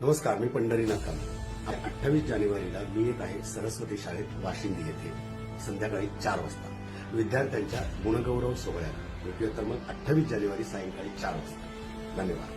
नमस्कार मी पंढरीनाथ कांबळे. अठ्ठावीस जानेवारीला मी येत आहे सरस्वती शाळेत वाशिंदी येथे. संध्याकाळी चार वाजता. विद्यार्थ्यांच्या गुणगौरव सोहळ्याला. भेटूया तर मग अठ्ठावीस जानेवारी सायंकाळी चार वाजता. धन्यवाद.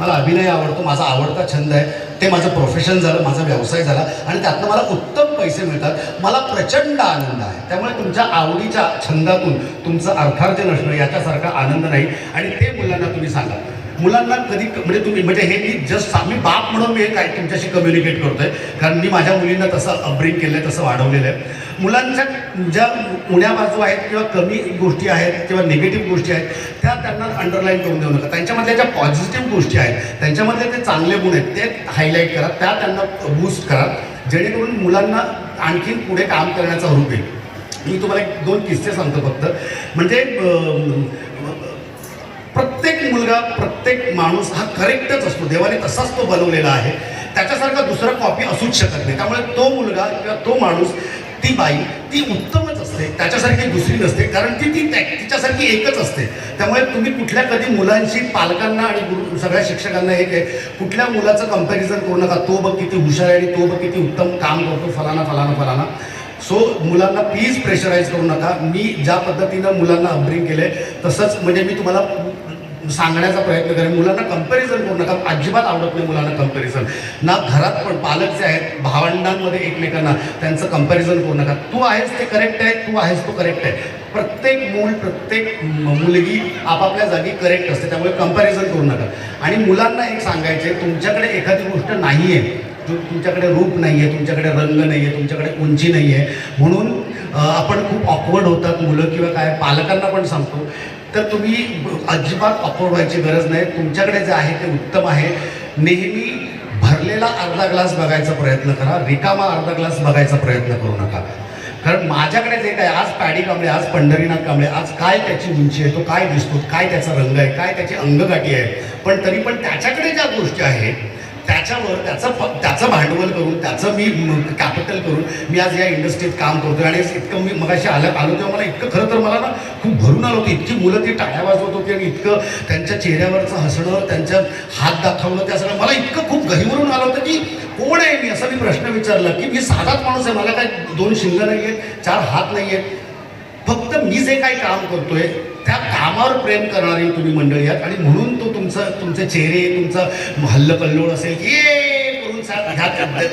मला अभिनय आवडतो माझा आवडता छंद आहे. ते माझं प्रोफेशन झालं माझा व्यवसाय झाला आणि त्यातनं मला उत्तम पैसे मिळतात. मला प्रचंड आनंद आहे. त्यामुळे तुमच्या आवडीच्या छंदातून तुमचं अर्थार्जन असणं याच्यासारखा आनंद नाही. आणि ते मुलांना तुम्ही सांगा. मुलांना कधी म्हणजे तुम्ही म्हणजे हे मी जस्ट मी बाप म्हणून मी हे काय तुमच्याशी कम्युनिकेट करतोय. कारण मी माझ्या मुलींना तसं अपब्रिंग केलं आहे तसं वाढवलेलं आहे मुलांच्या ज्या उण्या बाजू आहेत किंवा कमी गोष्टी आहेत किंवा निगेटिव्ह गोष्टी आहेत त्या त्यांना अंडरलाईन करून देऊ नका. त्यांच्यामधल्या ज्या पॉझिटिव्ह गोष्टी आहेत त्यांच्यामधले ते चांगले गुण आहेत ते हायलाईट करा. त्या त्यांना बूस्ट करा. जेणेकरून मुलांना आणखीन पुढे काम करण्याचा रूप येईल. मी तुम्हाला एक दोन किस्से सांगतो फक्त. म्हणजे मुलगा प्रत्येक माणूस हा करेक्टच असतो. देवाने तसाच तो बनवलेला आहे. त्याच्यासारखा दुसरा कॉपी असूच शकत नाही. त्यामुळे तो मुलगा किंवा तो माणूस ती बाई ती उत्तमच असते. त्याच्यासारखी दुसरी नसते. कारण ती ती तिच्यासारखी एकच असते. त्यामुळे तुम्ही कुठल्या कधी मुलांशी पालकांना आणि गुरु सगळ्या शिक्षकांना एक आहे. कुठल्या मुलाचं कंपॅरिझन करू नका. तो बघ किती हुशार आहे आणि तो बघ किती उत्तम काम करतो. फलाना फलाना फलाना. सो मुलांना प्लीज प्रेशराईज करू नका. मी ज्या पद्धतीनं मुलांना अपब्रिंग केलं आहे तसंच म्हणजे मी तुम्हाला सांगण्याचा प्रयत्न करेन. मुलांना कंपॅरिझन करू नका. अजिबात आवडत नाही मुलांना कंपॅरिझन ना घरात पण पालक जे आहेत भावंडांमध्ये एकमेकांना त्यांचं कंपॅरिझन करू नका. तू आहेस ते करेक्ट आहे तू आहेस तो करेक्ट आहे. प्रत्येक मूल प्रत्येक मुलगी आपापल्या जागी करेक्ट असते त्यामुळे कंपॅरिझन करू नका. आणि मुलांना एक सांगायचे तुमच्याकडे एखादी गोष्ट नाही आहे तुमच्याकडे रूप नाही आहे तुमच्याकडे रंग नाही आहे तुमच्याकडे उंची नाही आहे म्हणून आपण खूप ऑकवर्ड होतात मुलं किंवा काय पालकांना पण सांगतो तर तुम्ही अजिबात ऑकवर्ड व्हायची गरज नाही. तुमच्याकडे जे आहे ते उत्तम आहे. नेहमी भरलेला अर्धा ग्लास बघायचा प्रयत्न करा. रिकामा अर्धा ग्लास बघायचा प्रयत्न करू नका. कारण माझ्याकडे जे काय आज पॅडी कांबळे आज पंढरीनाथ कांबळे आज काय त्याची उंची आहे तो काय दिसतो काय त्याचा रंग आहे काय त्याची अंगगाठी आहे. पण तरी पण त्याच्याकडे ज्या गोष्टी आहेत त्याच्यावर त्याचं त्याचं भांडवल करून त्याचं मी कॅपिटल करून मी आज या इंडस्ट्रीत काम करतोय. आणि इतकं मी मगाशी आलं आलो तेव्हा मला इतकं खरं तर मला ना खूप भरून आलं होतं. इतकी मुलं ती टाळ्या वाजवत होती आणि इतकं त्यांच्या चेहऱ्यावरचं हसणं त्यांच्या हात दाखवणं त्या सगळं मला इतकं खूप गहिवरून आलं होतं की कोण आहे मी? असा मी प्रश्न विचारला की मी साधाच माणूस आहे. मला काय दोन शिंग नाही आहेत चार हात नाही आहेत फक्त मी जे काही काम करतोय त्या कामावर प्रेम करणारी तुम्ही मंडळी आहात आणि म्हणून तो तुमचं तुमचे चेहरे तुमचं हल्लपल्लोळ असेल हे ये करून सा- त्या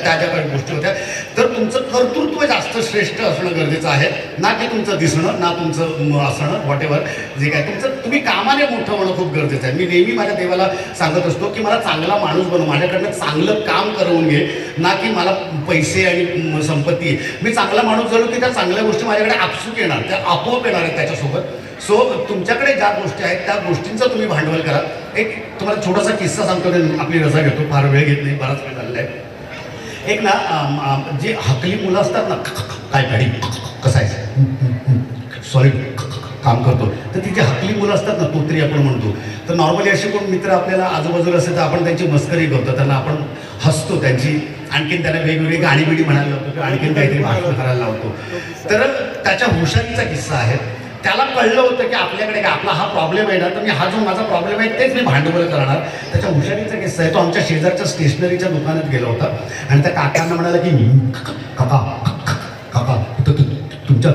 त्या ज्या काही गोष्टी होत्या. तर तुमचं कर्तृत्व जास्त श्रेष्ठ असणं गरजेचं आहे. ना की तुमचं दिसणं ना तुमचं असणं वॉट एव्हर जे काय तुमचं तुम्ही कामाने मोठं होणं खूप गरजेचं आहे. मी नेहमी माझ्या देवाला सांगत असतो की मला चांगला माणूस बनव माझ्याकडनं चांगलं काम करवून घे. ना की मला पैसे आणि संपत्ती. मी चांगला माणूस झालो की त्या चांगल्या गोष्टी माझ्याकडे आपसूक येणार त्या आपोआप येणार आहेत त्याच्यासोबत. सो तुमच्याकडे ज्या गोष्टी आहेत त्या गोष्टींचं तुम्ही भांडवल करा. एक तुम्हाला छोटासा किस्सा सांगतो आणि आपली रजा घेतो. फार वेळ घेत नाही बराच वेळ झालेला आहे. एक ना जी हकली मुलं असतात ना काय गाडी कसायचं आहे? सॉलिड काम करतो. तर ती जी हकली मुलं असतात ना तोत्री आपण म्हणतो. तर नॉर्मली असे कोण मित्र आपल्याला आजूबाजूला असेल तर आपण त्यांची मस्करी करतो. त्यांना आपण हसतो त्यांची आणखीन त्यांना वेगवेगळी गाणीबिडी म्हणायला लावतो किंवा आणखीन काहीतरी भाषण करायला लावतो. तर त्याच्या हुशारीचा किस्सा आहे. त्याला कळलं होतं की आपल्याकडे काय आपला हा प्रॉब्लेम आहे ना तर मी हा जो माझा प्रॉब्लेम आहे तेच मी भांडवल करणार. त्याच्या हुशारीचा किस्सा आहे तो आमच्या शेजारच्या स्टेशनरीच्या दुकानात गेला होता. आणि त्या काकांना म्हणाला की काका काका तुमच्या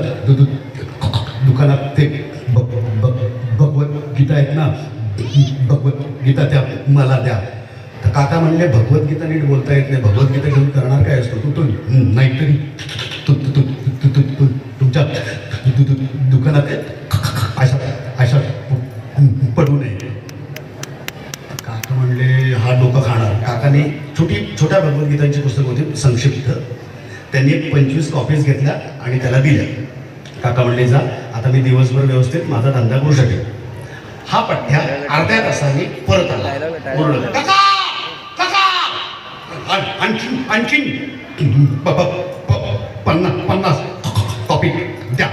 दुकानात ते ब- ब- भगवद्गीता आहेत ना भगवद्गीता त्या मला द्या. तर काका म्हणले भगवद्गीता नीट बोलता येत नाही भगवद्गीता घेऊन करणार काय असतो? तू तो नाहीतरी तू तू तू तू तू तुमच्या दुकानात अशा अशा पडू नये काका म्हणले हा डोकं खाणार काकाने छोटी छोट्या भगवद्गीतांची पुस्तक होती संक्षिप्त त्यांनी पंचवीस कॉपीज घेतल्या आणि त्याला दिल्या काका म्हणले जा आता मी दिवसभर व्यवस्थित माझा धंदा करू शकेल हा पठ्या अर्ध्या तासाने परत आला ओरडत, काका काका आण- आणखीन आणखीन पन्नास पन्नास कॉपी द्या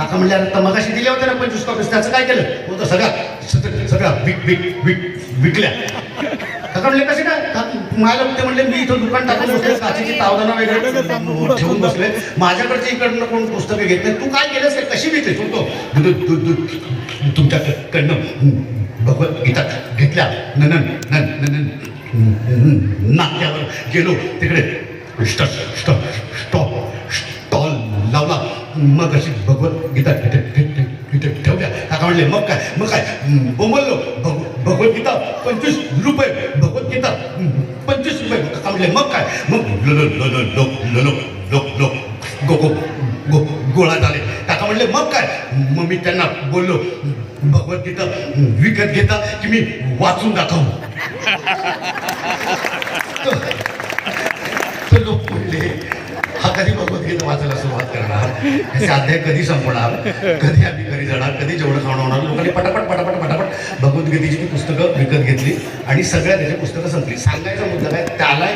काका म्हणले तर मगाशी दिल्या होत्या ना पंचवीस कॉपीज त्याचं काय केलं? होतं सगळ्या सगळं- सगळ्या विक विक विक विकल्या. काका म्हणले कसे काय? ते म्हणले मी इथं दुकान टाकून बसले काचेची तावदाना वगैरे ठेवून बसले माझ्याकडचे इकडनं कोण पुस्तकं घेत नाही. तू काय केलंस हे? कशी विकली? तू तो तुमच्याकडनं भगवद्गीता घेतल्या. ननन नन नन नाक्यावर गेलो. तिकडे स्टॉल लावला. मग अशी भगवद्गीता ठेवल्या. काका म्हणले मग काय मग काय? बोंबललो. भग भगवद्गीता पंचवीस रुपये. भगवद्गीता पंचवीस रुपये. काका म्हणले मग काय? मग गो गोळा झाले. काका म्हणले मग काय? मग मी त्यांना बोललो भगवद्गीता विकत घेता की मी वाचून दाखवू. तर लोक म्हणले कधी भगवद्गीता वाचायला सुरुवात करणार. ह्याचे अध्याय कधी संपणार? कधी आम्ही घरी जाणार? कधी जेवढं खाणं होणार? लोकांनी पटापट पटापट पटापट भगवद्गीतेची पुस्तकं विकत घेतली आणि सगळ्या त्याची पुस्तकं संपली. सांगायचा मुद्दा काय? त्याला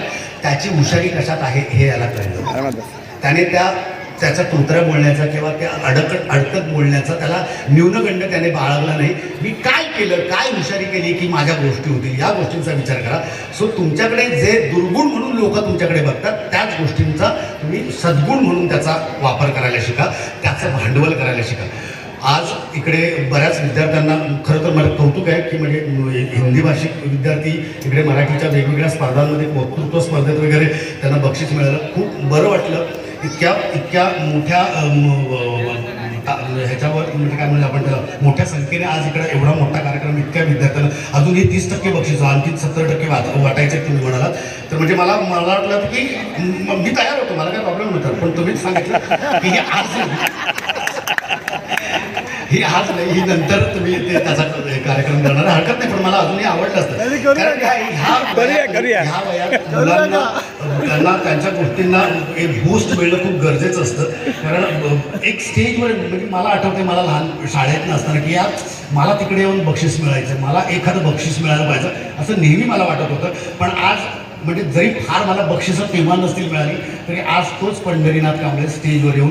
त्याची हुशारी कशात आहे हे याला कळलं. त्याने त्या त्याचा तोत्र्या बोलण्याचा किंवा त्या अडकट अडकत बोलण्याचा त्याला न्यूनगंड त्याने बाळगला नाही. मी काय केलं? काय हुशारी केली की माझ्या गोष्टी होतील? या गोष्टींचा विचार करा. सो तुमच्याकडे जे दुर्गुण म्हणून लोक तुमच्याकडे बघतात त्याच गोष्टींचा तुम्ही सद्गुण म्हणून त्याचा वापर करायला शिका त्याचं भांडवल करायला शिका. आज इकडे बऱ्याच विद्यार्थ्यांना खरं तर मला कौतुक आहे की म्हणजे हिंदी भाषिक विद्यार्थी इकडे मराठीच्या वेगवेगळ्या स्पर्धांमध्ये वक्तृत्व स्पर्धेत वगैरे त्यांना बक्षीस मिळालं. खूप बरं वाटलं. इतक्या इतक्या मोठ्या ह्याच्यावर म्हणजे काय म्हणजे आपण मोठ्या संख्येने आज इकडे एवढा मोठा कार्यक्रम इतक्या विद्यार्थ्यांना अजून हे तीस टक्के बक्षीस आणखी सत्तर टक्के वाटायचे तुम्ही म्हणालात. तर म्हणजे मला मला वाटलं की मी तयार होतो मला काय प्रॉब्लेम नव्हता. पण तुम्हीच सांगितलं की हे आज ही आज नाही ही नंतर तुम्ही ते त्याचा कार्यक्रम करणार. हरकत नाही पण मला अजूनही आवडलं असतं. कारण काय, ह्या करूया, वयात- करूया. ह्या वयात मुलांना त्यांना त्यांच्या गोष्टींना एक बूस्ट मिळणं खूप गरजेचं असतं. कारण अ, एक स्टेजवर म्हणजे मला आठवते मला लहान शाळेत असताना की यार मला तिकडे येऊन बक्षीस मिळायचं मला एखादं बक्षीस मिळायला पाहिजे असं नेहमी मला वाटत होतं. पण आज म्हणजे जरी फार मला बक्षिसं तेव्हा नसतील मिळाली तरी आज तोच पंढरीनाथ कांबळे स्टेजवर येऊन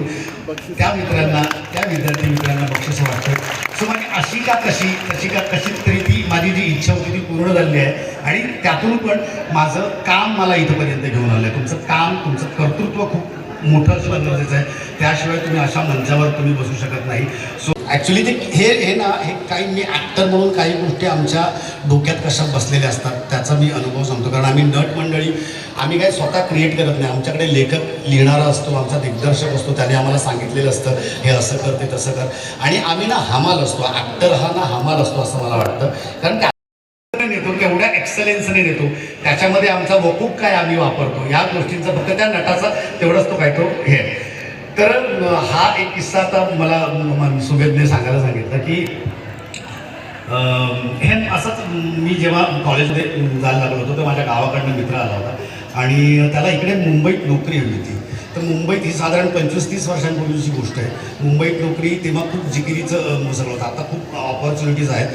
त्या मित्रांना त्या विद्यार्थी मित्रांना बक्षीस वाटतं सो म्हणजे अशी का कशी तशी का कशी तरी ती माझी जी इच्छा होती ती पूर्ण झाली आहे. आणि त्यातून पण माझं काम मला इथंपर्यंत घेऊन आलं आहे तुमचं काम तुमचं कर्तृत्व खूप मोठं असणं गरजेचं आहे. त्याशिवाय तुम्ही अशा मंचावर तुम्ही बसू शकत नाही. सो ॲक्च्युली ते हे हे ना हे काही मी ॲक्टर म्हणून काही गोष्टी आमच्या डोक्यात कशा बसलेल्या असतात त्याचा मी अनुभव सांगतो. कारण आम्ही नट मंडळी आम्ही काही स्वतः क्रिएट करत नाही. आमच्याकडे लेखक लिहिणारा असतो आमचा दिग्दर्शक असतो त्याने आम्हाला सांगितलेलं असतं हे असं कर ते तसं कर. आणि आम्ही ना हमाल असतो. ॲक्टर हा ना हमाल असतो असं मला वाटतं. कारण त्या नेतो केवढ्या एक्सलन्सने नेतो. त्याच्यामध्ये आमचा वकूप काय आम्ही वापरतो? या गोष्टींचा फक्त त्या नटाचा तेवढाच तो काय तो हे. कारण तर हा एक किस्सा आता मला म- सांगायला सांगितलं की हे असंच मी जेव्हा कॉलेजमध्ये जायला लागलो होतो तर माझ्या गावाकडनं मित्र आला होता. आणि त्याला इकडे मुंबईत नोकरी हवी होती. तर मुंबईत ही साधारण पंचवीस तीस वर्षांपूर्वीची गोष्ट आहे. मुंबईत नोकरी तेव्हा खूप जिकिरीचं सगळं होतं. आता खूप ऑपॉर्च्युनिटीज आहेत.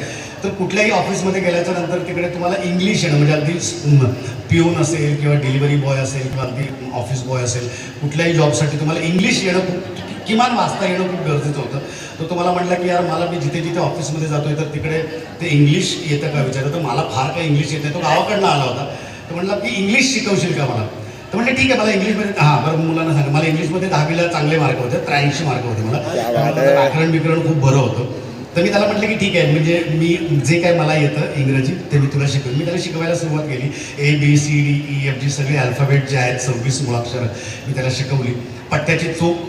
तर कुठल्याही ऑफिसमध्ये गेल्याच्यानंतर तिकडे तुम्हाला इंग्लिश येणं म्हणजे अगदी पिओन असेल किंवा डिलिव्हरी बॉय असेल किंवा अगदी ऑफिस बॉय असेल कुठल्याही जॉबसाठी तुम्हाला इंग्लिश येणं खूप किमान वाचता येणं खूप गरजेचं होतं. तर तुम्हाला म्हटलं की यार मला मी जिथे जिथे ऑफिसमध्ये जातोय तर तिकडे ते इंग्लिश येतं का विचारलं? तर मला फार काही इंग्लिश येत तो गावाकडनं आला होता. तर म्हटलं की इंग्लिश शिकवशील का मला? तर म्हणले ठीक आहे मला इंग्लिशमध्ये हां बरं मुलांना सांगा. मला इंग्लिशमध्ये दहावीला चांगले मार्क होते त्र्याऐंशी मार्क होते मला. व्याकरण बिकरण खूप बरं होतं. तर मी त्याला म्हटलं की ठीक आहे म्हणजे मी जे काय मला येतं इंग्रजी ते मी तुला शिकवेन. मी त्याला शिकवायला सुरुवात केली. A B C D E F G सगळे अल्फाबेट जे आहेत सव्वीस मुळाक्षरं मी त्याला शिकवली. पट्ट्याची चोख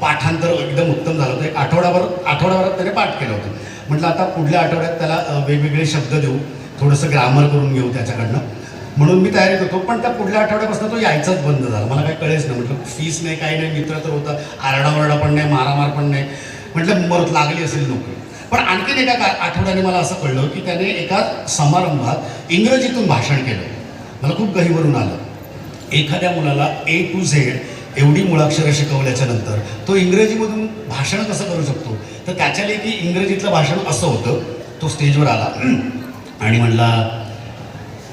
पाठांतर एकदम उत्तम झालं होतं. एक आठवड्याभर आठवड्याभरात त्याने पाठ केलं होतं. म्हटलं आता पुढल्या आठवड्यात त्याला वेगवेगळे शब्द देऊ. थोडंसं ग्रामर करून घेऊ त्याच्याकडनं. म्हणून मी तयारीत होतो पण त्या पुढल्या आठवड्यापासून तो यायचाच बंद झाला. मला काही कळेच नाही. म्हटलं फीस नाही काही नाही. मित्र तर होता. आरडाओरडा पण नाही मारामार पण नाही. म्हटलं मुंबईत लागली असेल नोकरी. पण आणखीन एका का- आठवड्याने मला असं कळलं की त्याने एका समारंभात इंग्रजीतून भाषण केलं. मला खूप गहीवरून आलं. एखाद्या मुलाला ए टू झेड एवढी मुळाक्षरं शिकवल्याच्या नंतर तो इंग्रजीमधून भाषण कसं करू शकतो? तर त्याच्या लेखी इंग्रजीतलं भाषण असं होतं तो स्टेजवर आला आणि म्हणला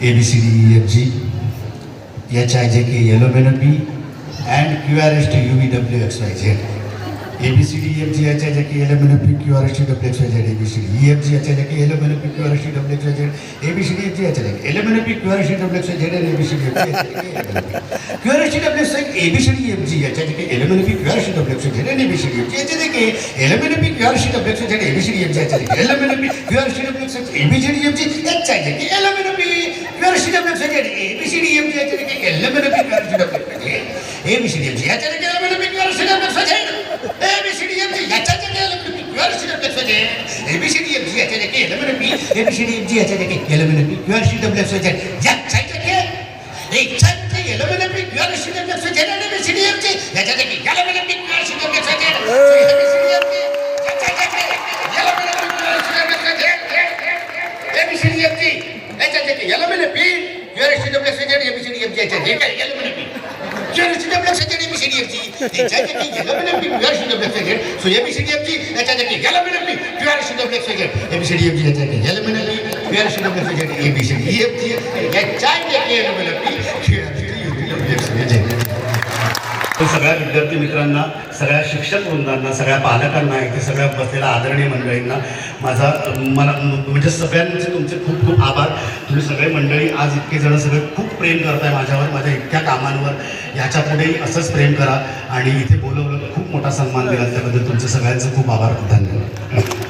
A B C D F G H I J K yellow men P and Q R S T U V W X Y Z A B C D F G H H K L M N P Q R S T W X Y Z A B C D E F G H H K L M N P Q R S T W X Y Z A B C D F G H H L M N P Q R S T W X Y Z A B C D F G H H Q R S T W X A B C D F G H H K L M N P Q R S T W X Y Z A B C D F G H H K L M N P Q R S T W X Y Z A B C D F G H H K L M N P Q R S T W X A B C D F G H H K L M N P Q R S T W X Y Z A B C D F G H H K L M N P Q R S T W X Y Z A B C D F G H H K L M N P Q R S T W X Y Z A B C D F G H H K L M N P Q R S T W X Y Z A B C D F G H H K L M N P A B C D F G H H K L M N P Q R S T W X Y Z H H K H H K L M N P Q R S T W X Y Z A B C D F G H H K L M N P Q R S T W X Y Z A B C D F G H H K L M N P Q R S T W X Y Z A B C D F G H H K L M N P Q R S T W X Y Z A B C D F G H H K L M N P Q R S T W X Y Z A B C D F G तर सगळ्या विद्यार्थी मित्रांना सगळ्या शिक्षक वृंदांना सगळ्या पालकांना इथे सगळ्या बसलेल्या आदरणीय मंडळींना माझा मला म्हणजे सगळ्यांचे तुमचे खूप खूप आभार. तुम्ही सगळे मंडळी आज इतके जण सगळे खूप प्रेम करताय माझ्यावर माझ्या इतक्या कामांवर. याच्या पुढेही असंच प्रेम करा. आणि इथे बोलवलं खूप मोठा सन्मान दिला. त्याबद्दल तुमचं सगळ्यांचं खूप आभार. धन्यवाद.